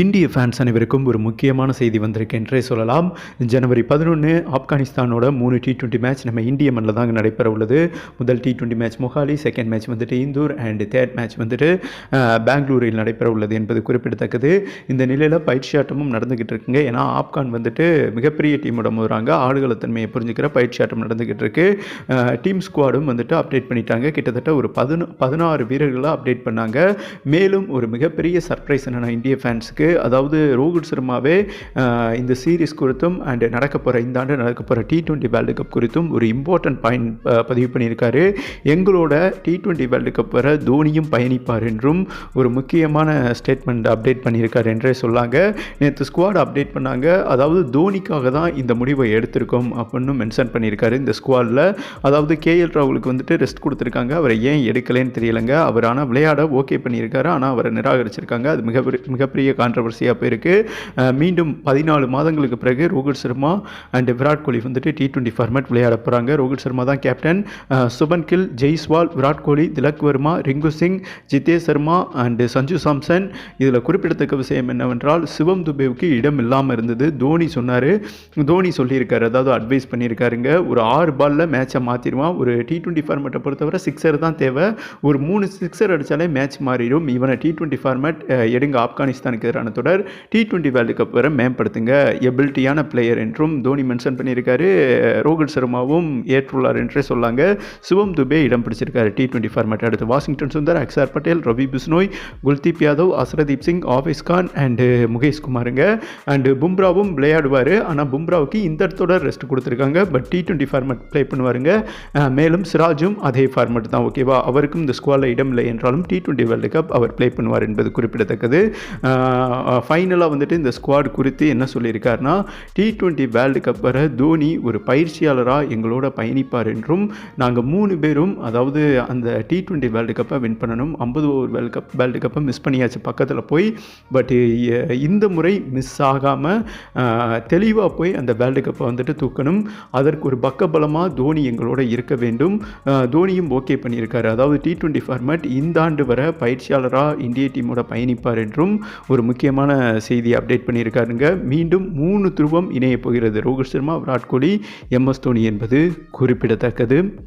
இந்திய ஃபேன்ஸ் அனைவருக்கும் ஒரு முக்கியமான செய்தி வந்திருக்கு என்றே சொல்லலாம். ஜனவரி பதினொன்று ஆப்கானிஸ்தானோட மூணு டி டுவெண்ட்டி மேட்ச் நம்ம இந்திய மண்ணில் தாங்க நடைபெற உள்ளது முதல் T twenty match Mohali second match வந்துட்டு இந்தூர் அண்ட் தேர்ட் மேட்ச் வந்துட்டு பெங்களூரில் நடைபெற உள்ளது என்பது குறிப்பிடத்தக்கது. இந்த நிலையில் பயிற்சி ஆட்டமும் நடந்துக்கிட்டு இருக்குங்க. ஏன்னா ஆப்கான் வந்துட்டு மிகப்பெரிய டீமோட மோதுறாங்க. ஆடுகளத்தன்மையை புரிஞ்சுக்கிற பயிற்சி ஆட்டம் நடந்துக்கிட்டு இருக்கு டீம் ஸ்குவாடும் வந்துட்டு அப்டேட் பண்ணிட்டாங்க. கிட்டத்தட்ட ஒரு பதினொ பதினாறு வீரர்களை அப்டேட் பண்ணாங்க. மேலும் ஒரு மிகப்பெரிய சர்ப்ரைஸ் என்னென்னா இந்திய ஃபேன்ஸுக்கு அதாவது ரோஹித் சர்மாவே இந்த சீரிஸ் குறித்தும் அண்ட் நடக்க போகிற இந்த ஆண்டு நடக்க போகிற டி டுவெண்ட்டி வேர்ல்டு கப் குறித்தும் ஒரு இம்பார்ட்டன்ட் பாயிண்ட் பதிவு பண்ணியிருக்காரு. எங்களோட டி ட்வெண்ட்டி வேர்ல்டு கப் வர தோனியும் பயணிப்பார் என்றும் ஒரு முக்கியமான ஸ்டேட்மெண்ட் அப்டேட் பண்ணியிருக்கார் என்றே சொல்லாங்க. நேற்று ஸ்குவாட் அப்டேட் பண்ணாங்க. அதாவது தோனிக்காக தான் இந்த முடிவை எடுத்திருக்கோம் அப்படின்னு மென்ஷன் பண்ணியிருக்காரு இந்த ஸ்குவாடில் அதாவது கேஎல் ராகுலுக்கு வந்துட்டு ரெஸ்ட் கொடுத்துருக்காங்க. அவரை ஏன் எடுக்கலைன்னு தெரியலைங்க. அவர் ஆனால் விளையாட ஓகே பண்ணியிருக்காரு. ஆனால் அவரை நிராகரிச்சிருக்காங்க. அது மிகப்பெரிய மிகப்பெரிய கான்ட்ரவர்சியாக போயிருக்கு. மீண்டும் பதினாலு மாதங்களுக்கு பிறகு ரோஹித் சர்மா அண்ட் விராட் கோலி வந்துட்டு டி டுவெண்ட்டி ஃபார்மேட் விளையாட போகிறாங்க ரோஹித் சர்மா தான் கேப்டன் சுபன் கில் ஜெய்ஸ்வால் விராட் கோலி திலக் வர்மா ரிங்கு சிங் ஜிதேஷ் சர்மா அண்டு சஞ்சு சாம்சன். இதில் குறிப்பிடத்தக்க விஷயம் என்னவென்றால் சிவம் துபேவுக்கு இடம் இல்லாமல் இருந்தது. தோனி சொன்னார். தோனி சொல்லியிருக்காரு. அதாவது அட்வைஸ் பண்ணியிருக்காருங்க. ஒரு ஆறு பாலில் மேட்சை மாற்றிடுவான் ஒரு டி டுவெண்ட்டி ஃபார்மேட்டை பொறுத்தவரை சிக்ஸர் தான் தேவை. ஒரு மூணு சிக்ஸர் அடித்தாலே மேட்ச் மாறிடும். இவனை டி டுவெண்ட்டி ஃபார்மேட் எடுங்க. ஆப்கானிஸ்தானுக்கு எதிரான தொடர் டி டுவெண்ட்டி வேர்ல்டு கப் வரை மேம்படுத்துங்க. எபிலிட்டியான பிளேயர் என்றும் தோனி மென்ஷன் பண்ணியிருக்காரு. ரோஹித் சர்மாவும் ஏற்றுள்ளார் என்றே சொல்லாங்க. சிவம் துபே இடம் பிடிச்சிருக்காரு டி டுவெண்ட்டி ஃபார்மேட் அடுத்து வாஷிங்டன் சுந்தர் அக்ஸார் பட்டேல் ரவி பிஸ்னோய் குல்தீப் யாதவ் அசரதீப் சிங் ஆஃபீஸ் கான் அண்டு முகேஷ் குமாருங்க. அண்டு பும்ராவும் விளையாடுவார். ஆனால் பும்ராவுக்கு இந்த தொடர் ரெஸ்ட் கொடுத்துருக்காங்க. But T twenty format play பண்ணுவாருங்க. மேலும் சிராஜும் அதே ஃபார்மேட் தான் ஓகேவா அவருக்கும் இந்த ஸ்குவாடில் இடம் இல்லை என்றாலும் டி டுவெண்ட்டி வேர்ல்டு கப் அவர் ப்ளே பண்ணுவார் என்பது குறிப்பிடத்தக்கது. ஃபைனலாக வந்துட்டு இந்த ஸ்குவாட் குறித்து என்ன சொல்லியிருக்காருன்னா டி ட்வெண்ட்டி வேர்ல்டு கப் வர தோனி ஒரு பயிற்சியாளராக எங்களோட பயணிப்பார் என்றும் நாங்கள் மூணு பேரும் அதாவது அந்த டி ட்வெண்ட்டி வேர்ல்டு கப்பை வின் பண்ணணும் ஐம்பது ஓவர் வேர்ல்டு கப் வேர்ல்டு கப்பை மிஸ் பண்ணியாச்சு பக்கத்தில் போய் பட் இந்த முறை மிஸ் ஆகாமல் தெளிவாக போய் அந்த வேர்ல்டு கப்பை வந்துட்டு தூக்கணும். அதற்கு ஒரு பக்கபலமாக தோனி எங்களோட இருக்க வேண்டும். தோனியும் ஓகே பண்ணியிருக்காரு. அதாவது டி டுவெண்ட்டி ஃபார்மேட் இந்த ஆண்டு வர பயிற்சியாளராக இந்திய டீமோட பயணிப்பார் என்றும் ஒரு முக்கியமான செய்தி அப்டேட் பண்ணியிருக்காருங்க. மீண்டும் மூணு துருவம் இணையப் போகிறது. ரோஹித் சர்மா விராட் கோலி எம் எஸ் தோனி என்பது குறிப்பிடத்தக்கது.